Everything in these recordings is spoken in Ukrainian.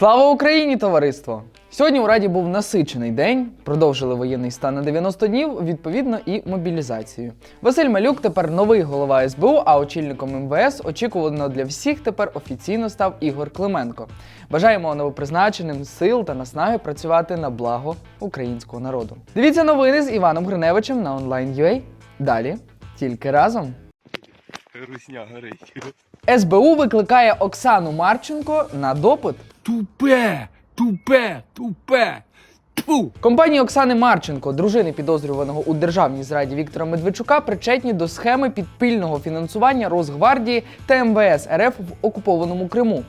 Слава Україні, товариство! Сьогодні у Раді був насичений день. Продовжили воєнний стан на 90 днів, відповідно, і мобілізацію. Василь Малюк тепер новий голова СБУ, а очільником МВС очікувано для всіх тепер офіційно став Ігор Клименко. Бажаємо новопризначеним сил та наснаги працювати на благо українського народу. Дивіться новини з Іваном Гриневичем на онлайн.ua. Далі тільки разом. Русня горить. СБУ викликає Оксану Марченко на допит. Тупе, тупе, тупе. Тьфу! Компанії Оксани Марченко, дружини підозрюваного у державній зраді Віктора Медведчука, причетні до схеми підпільного фінансування Росгвардії та МВС РФ в окупованому Криму.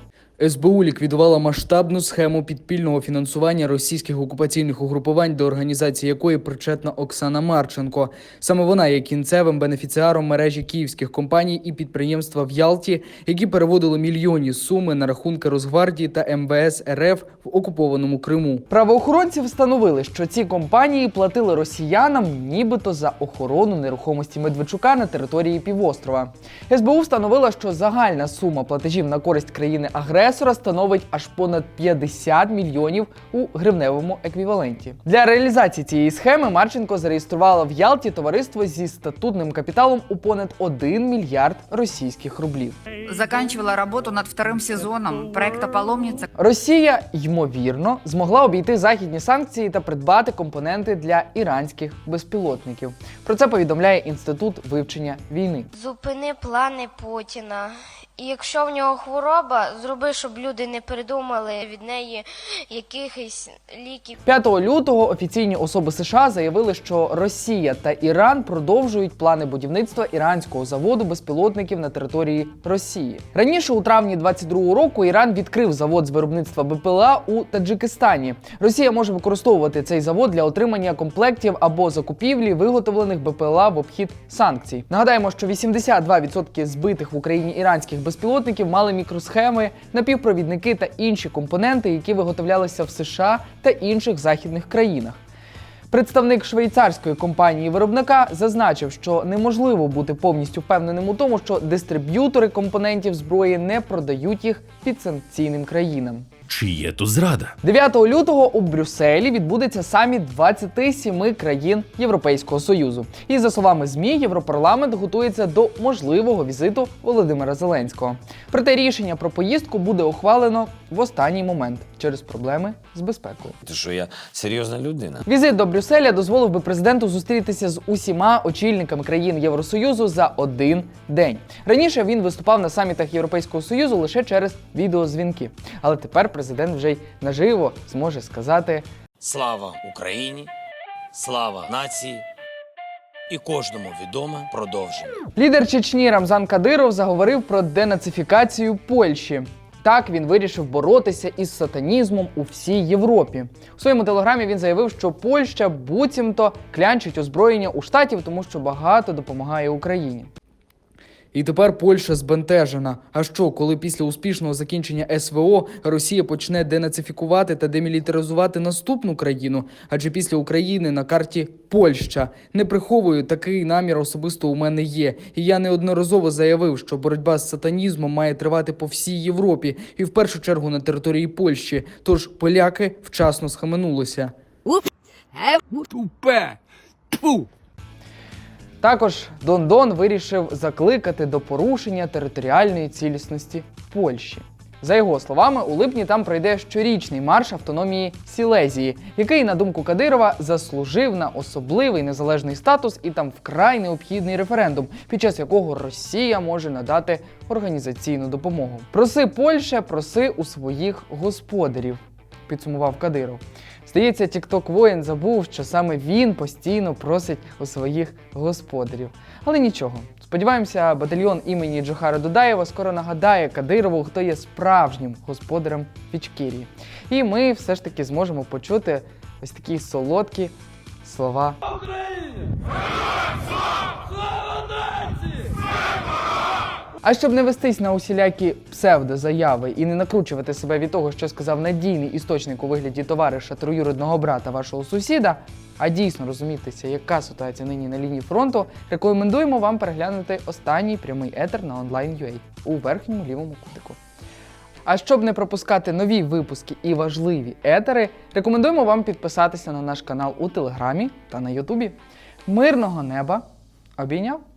СБУ ліквідувала масштабну схему підпільного фінансування російських окупаційних угрупувань, до організації якої причетна Оксана Марченко. Саме вона є кінцевим бенефіціаром мережі київських компаній і підприємства в Ялті, які переводили мільйонні суми на рахунки Росгвардії та МВС РФ в окупованому Криму. Правоохоронці встановили, що ці компанії платили росіянам нібито за охорону нерухомості Медведчука на території півострова. СБУ встановила, що загальна сума платежів на користь країни-агресора становить аж понад 50 мільйонів у гривневому еквіваленті. Для реалізації цієї схеми Марченко зареєструвала в Ялті товариство зі статутним капіталом у понад 1 мільярд російських рублів. Заканчивала работу над вторым сезоном проекта «Паломница». Росія ймовірно змогла обійти західні санкції та придбати компоненти для іранських безпілотників. Про це повідомляє інститут вивчення війни. Зупини плани Путіна. І якщо в нього хвороба, зроби, щоб люди не придумали від неї якихось ліків. 5 лютого офіційні особи США заявили, що Росія та Іран продовжують плани будівництва іранського заводу безпілотників на території Росії. Раніше, у травні 22-го року, Іран відкрив завод з виробництва БПЛА у Таджикистані. Росія може використовувати цей завод для отримання комплектів або закупівлі виготовлених БПЛА в обхід санкцій. Нагадаємо, що 82% збитих в Україні іранських безпілотників мали мікросхеми, напівпровідники та інші компоненти, які виготовлялися в США та інших західних країнах. Представник швейцарської компанії виробника зазначив, що неможливо бути повністю впевненим у тому, що дистриб'ютори компонентів зброї не продають їх підсанкційним країнам. Чи є то зрада? 9 лютого у Брюсселі відбудеться саміт 27 країн Європейського союзу. І за словами змі, Європарламент готується до можливого візиту Володимира Зеленського. Проте рішення про поїздку буде ухвалено в останній момент через проблеми з безпекою. Ти що я серйозна людина? Візит до Брюсселя дозволив би президенту зустрітися з усіма очільниками країн Євросоюзу за один день. Раніше він виступав на самітах Європейського союзу лише через відеозвінки. Але тепер президент вже й наживо зможе сказати Слава Україні, слава нації і кожному відоме продовження. Лідер Чечні Рамзан Кадиров заговорив про денацифікацію Польщі. Так він вирішив боротися із сатанізмом у всій Європі. У своєму телеграмі він заявив, що Польща буцімто клянчить озброєння у штатів, тому що багато допомагає Україні. І тепер Польща збентежена. А що, коли після успішного закінчення СВО Росія почне денацифікувати та демілітаризувати наступну країну? Адже після України на карті Польща не приховую, такий намір особисто у мене є. І я неодноразово заявив, що боротьба з сатанізмом має тривати по всій Європі і в першу чергу на території Польщі. Тож поляки вчасно схаменулися. Тупе. Тьфу! Також Дондон вирішив закликати до порушення територіальної цілісності Польщі. За його словами, у липні там пройде щорічний марш автономії Сілезії, який, на думку Кадирова, заслужив на особливий незалежний статус і там вкрай необхідний референдум, під час якого Росія може надати організаційну допомогу. Проси Польща, проси у своїх господарів, підсумував Кадиров. Здається, Тікток воїн забув, що саме він постійно просить у своїх господарів. Але нічого. Сподіваємося, батальйон імені Джохара Дудаєва скоро нагадає Кадирову, хто є справжнім господарем в І ми все ж таки зможемо почути ось такі солодкі слова. А щоб не вестись на усілякі псевдозаяви і не накручувати себе від того, що сказав надійний істочник у вигляді товариша троюродного брата вашого сусіда, а дійсно розумітися, яка ситуація нині на лінії фронту, рекомендуємо вам переглянути останній прямий етер на онлайн.ua у верхньому лівому кутику. А щоб не пропускати нові випуски і важливі етери, рекомендуємо вам підписатися на наш канал у Телеграмі та на Ютубі. Мирного неба! Обійняв!